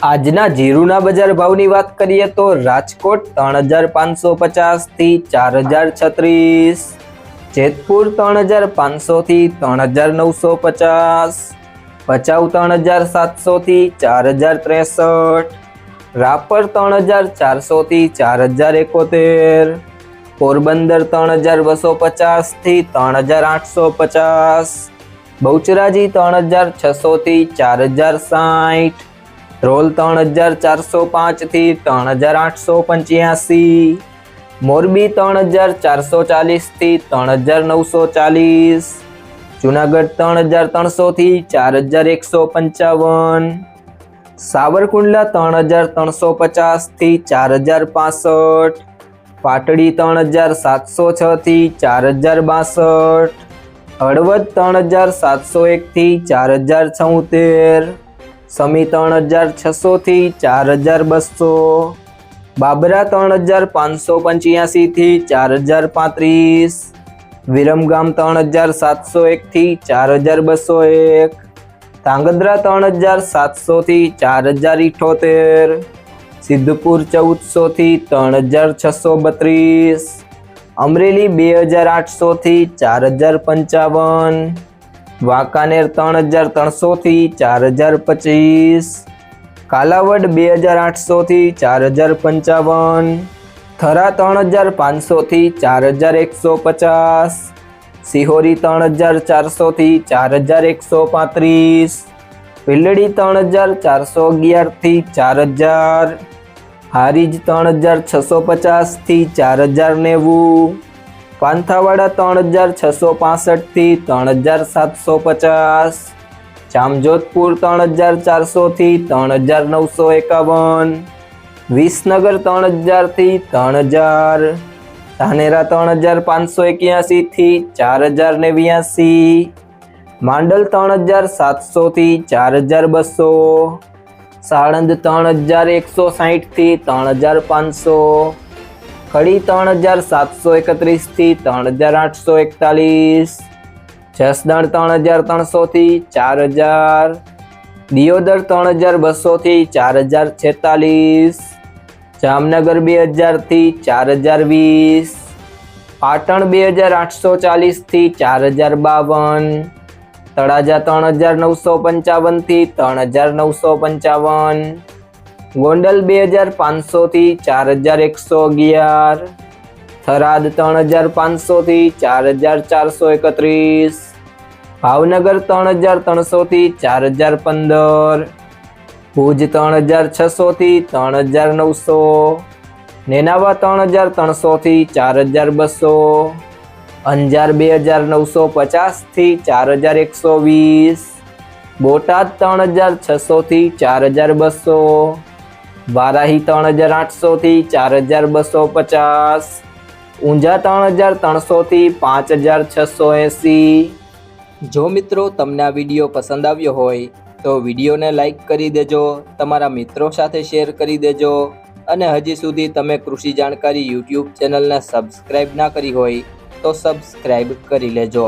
આજના જીરુના બજાર ભાવની વાત કરીએ તો રાજકોટ ત્રણ હજાર પાંચસો પચાસથી ચાર હજાર છત્રીસ, જેતપુર ત્રણ હજાર પાંચસો થી ત્રણ હજાર નવસો પચાસ, ભચાઉ ત્રણ હજાર સાતસો થી ચાર હજાર ત્રેસઠ, રાપર ત્રણ હજાર ચારસો થી ચાર હજાર એકોતેર, પોરબંદર ત્રણ હજાર બસો પચાસથી ત્રણ હજાર આઠસો પચાસ, બહુચરાજી ત્રણ હજાર છસો થી ચાર હજાર સાઠ ધ્રોલ ત્રણ હજાર ચારસો પાંચથી ત્રણ હજાર આઠસો પંચ્યાસી. મોરબી ત્રણ હજાર ચારસો ચાલીસથી ત્રણ હજાર નવસો ચાલીસ. જુનાગઢ ત્રણ હજાર ત્રણસોથી ચાર હજાર એકસો પંચાવન. સાવરકુંડલા ત્રણ હજાર ત્રણસો પચાસથી ચાર હજાર પાસઠ. પાટડી ત્રણ હજાર સાતસો છથી ચાર હજાર બાસઠ. હળવદ ત્રણ હજાર સાતસો એકથી ચાર હજાર છોતેર. સમી ત્રણ હજાર છસોથી ચાર હજાર બસો. બાબરા ત્રણ હજાર પાંચસો પંચ્યાસીથી ચાર હજાર પાંત્રીસ. વિરમગામ ત્રણ હજાર સાતસો એકથી ચાર હજાર બસો એક. ધાંગધ્રા ત્રણ હજાર સાતસોથી ચાર હજાર ઇઠોતેર. સિદ્ધપુર ચૌદસોથી ત્રણ હજાર છસો બત્રીસ. અમરેલી બે હજાર આઠસોથી ચાર હજાર પંચાવન. વાંકાનેર ત્રણ હજાર ત્રણસોથી ચાર હજાર પચીસ. કાલાવડ બે હજાર આઠસોથી ચાર હજાર પંચાવન. થરા ત્રણ હજાર પાંચસોથી ચાર હજાર એકસો પચાસ. સિહોરી ત્રણ હજાર ચારસોથી ચાર હજાર એકસો પાંત્રીસ. ભીલડી ત્રણ હજાર ચારસો અગિયારથી ચાર હજાર. હારીજ ત્રણ હજાર છસો પચાસથી ચાર હજાર નેવું. પાંથાવાડા ત્રણ હજાર છસો પાસઠથી ત્રણ હજાર સાતસો પચાસ. જામજોધપુર ત્રણ હજાર ચારસોથી ત્રણ હજાર નવસો એકાવન. વિસનગર ત્રણ હજારથી ત્રણ હજાર ધાનેરા ત્રણ હજાર પાંચસો એક્યાસીથી ચાર હજાર નેવ્યાસી. માંડલ ત્રણ હજાર સાતસોથી ચાર હજાર બસો. સાણંદ ત્રણ હજાર એકસો સાહીઠથી ત્રણ હજાર પાંચસો. ખડી ત્રણ હજાર સાતસો એકત્રીસથી ત્રણ હજાર આઠસો એકતાલીસ. જસદણ ત્રણ હજાર ત્રણસોથી ચાર હજાર. દિયોદર ત્રણ હજાર બસોથી ચાર હજાર છેતાલીસ. જામનગર બે હજારથી ચાર હજાર વીસ. પાટણ બે હજાર આઠસો ચાલીસથી ચાર હજાર બાવન. તળાજા ત્રણ હજાર નવસો પંચાવનથી ત્રણ હજાર નવસો પંચાવન. ગોંડલ બે હજાર પાંચસોથી ચાર હજાર એકસો અગિયાર, થરાદ ત્રણ હજાર પાંચસોથી ચાર હજાર ચારસો એકત્રીસ, ભાવનગર ત્રણ હજાર ત્રણસોથી ચાર હજાર પંદર, ભુજ ત્રણ હજાર છસોથી ત્રણ હજાર નવસો, નેનાવા ત્રણ હજાર ત્રણસોથી ચાર હજાર બસો, અંજાર બે હજાર નવસો પચાસથી ચાર હજાર એકસો વીસ, બોટાદ ત્રણ હજાર છસોથી ચાર હજાર બસો વારાહી ત્રણ હજાર આઠસોથી ચાર હજાર બસો પચાસ. ઊંઝા ત્રણ હજાર ત્રણસોથી પાંચ હજાર છસો એંસી. જો મિત્રો તમને આ વીડિયો પસંદ આવ્યો હોય, તો વિડીયોને લાઈક કરી દેજો, તમારા મિત્રો સાથે શેર કરી દેજો, અને હજી સુધી તમે કૃષિ જાણકારી યુટ્યુબ ચેનલને સબસ્ક્રાઈબ ના કરી હોય, તો સબસ્ક્રાઈબ કરી લેજો.